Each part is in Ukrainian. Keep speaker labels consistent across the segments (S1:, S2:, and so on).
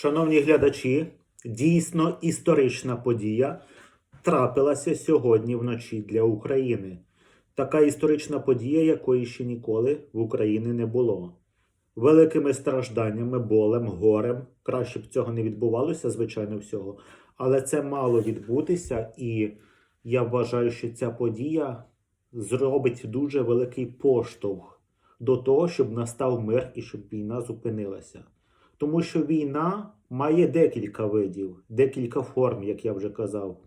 S1: Шановні глядачі, дійсно історична подія трапилася сьогодні вночі для України. Така історична подія, якої ще ніколи в Україні не було. Великими стражданнями, болем, горем. Краще б цього не відбувалося, звичайно, всього. Але це мало відбутися, і я вважаю, що ця подія зробить дуже великий поштовх до того, щоб настав мир і щоб війна зупинилася. Тому що війна має декілька видів, декілька форм, як я вже казав.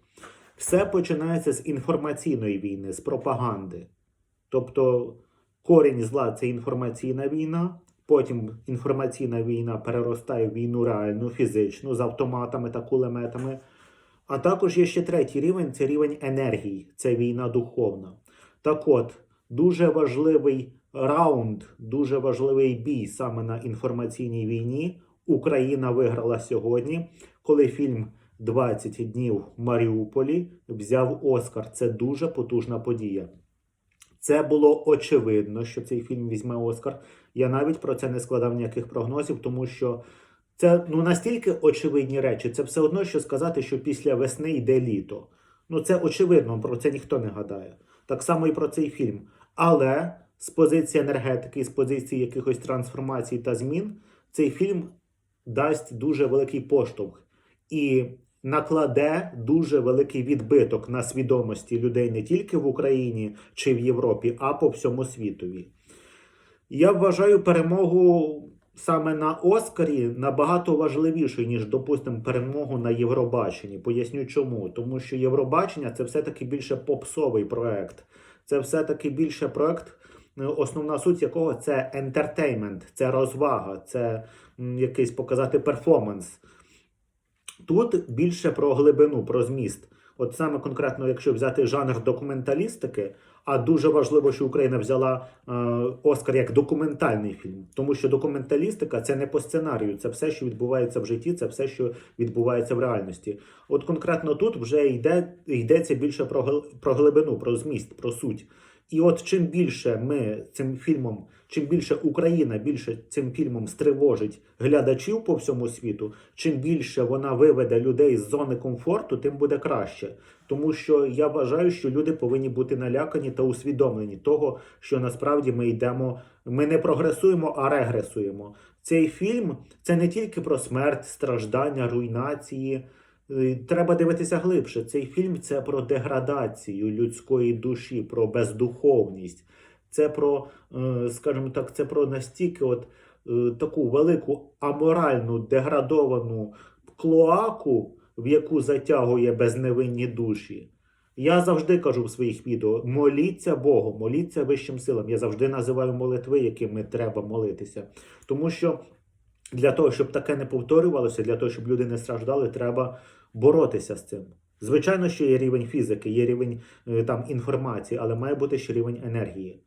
S1: Все починається з інформаційної війни, з пропаганди. Тобто корінь зла це інформаційна війна, потім інформаційна війна переростає в війну реальну, фізичну, з автоматами та кулеметами. А також є ще третій рівень це рівень енергії, це війна духовна. Так от, дуже важливий раунд, дуже важливий бій саме на інформаційній війні. Україна виграла сьогодні, коли фільм 20 днів в Маріуполі взяв Оскар. Це дуже потужна подія. Це було очевидно, що цей фільм візьме Оскар. Я навіть про це не складав ніяких прогнозів, тому що це ну настільки очевидні речі. Це все одно, що сказати, що після весни йде літо. Ну це очевидно, про це ніхто не гадає. Так само і про цей фільм. Але з позиції енергетики, з позиції якихось трансформацій та змін, цей фільм дасть дуже великий поштовх і накладе дуже великий відбиток на свідомості людей не тільки в Україні чи в Європі, а по всьому світові. Я вважаю перемогу саме на Оскарі набагато важливішою, ніж, допустимо, перемогу на Євробаченні. Поясню чому. Тому що Євробачення це все-таки більше попсовий проект. Це все-таки більше проект, основна суть якого це ентертеймент, це розвага, це якийсь показати перформанс. Тут більше про глибину, про зміст. От саме конкретно, якщо взяти жанр документалістики, а дуже важливо, що Україна взяла е, Оскар як документальний фільм, тому що документалістика це не по сценарію, це все, що відбувається в житті, це все, що відбувається в реальності. От конкретно тут вже йде, йдеться більше про, про глибину, про зміст, про суть. І от чим більше ми цим фільмом, чим більше Україна більше цим фільмом стривожить глядачів по всьому світу, чим більше вона виведе людей з зони комфорту, тим буде краще. Тому що я вважаю, що люди повинні бути налякані та усвідомлені того, що насправді ми йдемо, ми не прогресуємо, а регресуємо. Цей фільм це не тільки про смерть, страждання, руйнації. Е, Треба дивитися глибше. Цей фільм це про деградацію людської душі, про бездуховність. Це про, е, скажімо так, це про настільки от е, таку велику аморальну деградовану клоаку, в яку затягує безневинні душі. Я завжди кажу в своїх відео: моліться Богу, моліться вищим силам. Я завжди називаю молитви, якими треба молитися. Тому що для того, щоб таке не повторювалося, для того, щоб люди не страждали, треба боротися з цим. Звичайно, що є рівень фізики, є рівень е, там інформації, але має бути ще рівень енергії.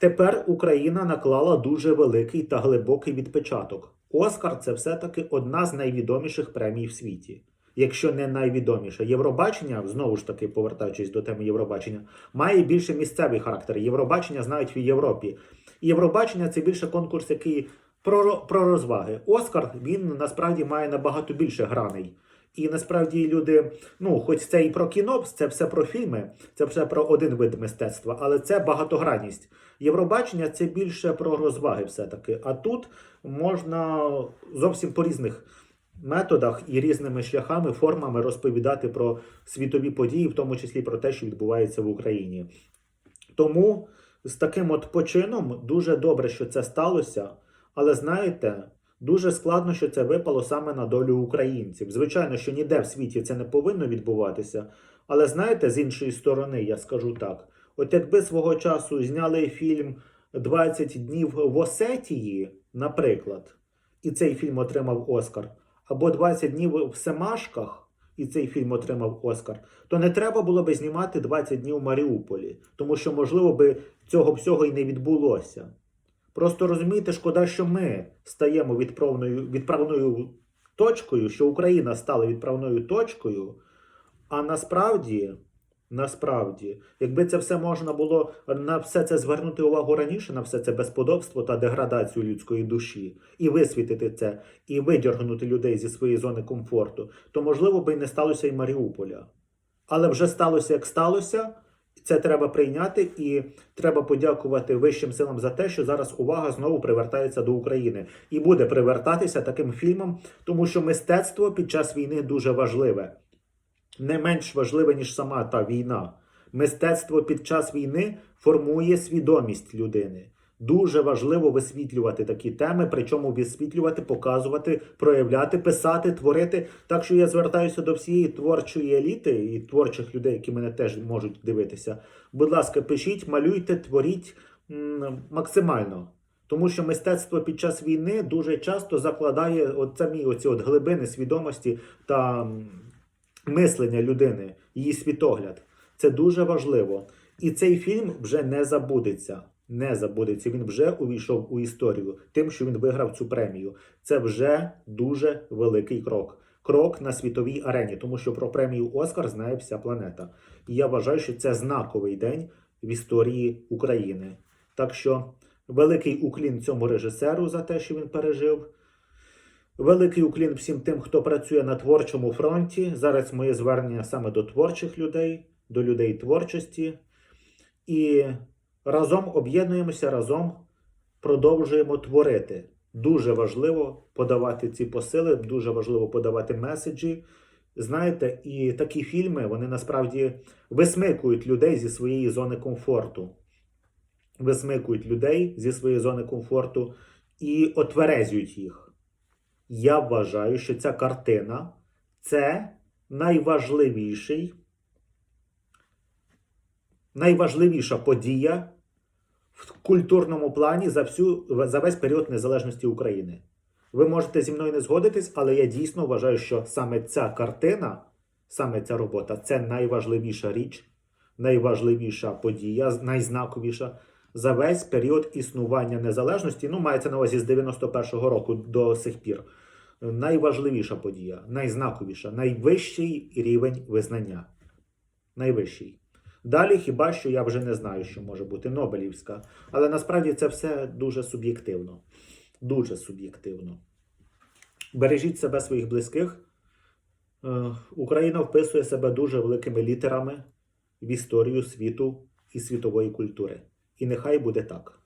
S1: Тепер Україна наклала дуже великий та глибокий відпечаток. Оскар це все-таки одна з найвідоміших премій в світі. Якщо не найвідоміша. Євробачення, знову ж таки, повертаючись до теми Євробачення, має більше місцевий характер. Євробачення знають в Європі. Євробачення це більше конкурс, який про, про розваги. Оскар він насправді має набагато більше граней. І насправді люди, ну, хоч це і про кіно, це все про фільми, це все про один вид мистецтва, але це багатогранність. Євробачення це більше про розваги, все-таки. А тут можна зовсім по різних методах і різними шляхами, формами розповідати про світові події, в тому числі про те, що відбувається в Україні. Тому з таким от почином дуже добре, що це сталося. Але знаєте, дуже складно, що це випало саме на долю українців. Звичайно, що ніде в світі це не повинно відбуватися. Але знаєте, з іншої сторони, я скажу так: от якби свого часу зняли фільм 20 днів в Осетії, наприклад, і цей фільм отримав Оскар, або 20 днів в Семашках. І цей фільм отримав Оскар, то не треба було би знімати 20 днів в Маріуполі, тому що, можливо, би цього всього і не відбулося. Просто розумієте, шкода, що ми стаємо відправною, відправною точкою, що Україна стала відправною точкою, а насправді Насправді, якби це все можна було на все це звернути увагу раніше, на все це безподобство та деградацію людської душі, і висвітити це, і видергнути людей зі своєї зони комфорту, то можливо би і не сталося і Маріуполя. Але вже сталося, як сталося. Це треба прийняти, і треба подякувати вищим силам за те, що зараз увага знову привертається до України і буде привертатися таким фільмом, тому що мистецтво під час війни дуже важливе, не менш важливе, ніж сама та війна. Мистецтво під час війни формує свідомість людини. Дуже важливо висвітлювати такі теми, причому висвітлювати, показувати, проявляти, писати, творити. Так що я звертаюся до всієї творчої еліти і творчих людей, які мене теж можуть дивитися. Будь ласка, пишіть, малюйте, творіть м, максимально. Тому що мистецтво під час війни дуже часто закладає от самі оці от глибини свідомості та мислення людини, її світогляд. Це дуже важливо. І цей фільм вже не забудеться. Не забудеться. Він вже увійшов у історію тим, що він виграв цю премію. Це вже дуже великий крок. Крок на світовій арені, тому що про премію Оскар знає вся планета. І я вважаю, що це знаковий день в історії України. Так що великий уклін цьому режисеру за те, що він пережив. Великий уклін всім тим, хто працює на творчому фронті. Зараз моє звернення саме до творчих людей, до людей творчості. І разом об'єднуємося, разом продовжуємо творити. Дуже важливо подавати ці посили, дуже важливо подавати меседжі. Знаєте, і такі фільми вони насправді висмикують людей зі своєї зони комфорту. Висмикують людей зі своєї зони комфорту і отверезюють їх. Я вважаю, що ця картина це найважливіший, найважливіша подія в культурному плані за, всю, за весь період незалежності України. Ви можете зі мною не згодитись, але я дійсно вважаю, що саме ця картина, саме ця робота це найважливіша річ, найважливіша подія, найзнаковіша за весь період існування незалежності. Ну, мається на увазі з 91-го року до сих пір. Найважливіша подія, найзнаковіша, найвищий рівень визнання. Найвищий. Далі хіба що я вже не знаю, що може бути Нобелівська. Але насправді це все дуже суб'єктивно. Дуже суб'єктивно. Бережіть себе своїх близьких. Е, Україна вписує себе дуже великими літерами в історію світу і світової культури. І нехай буде так.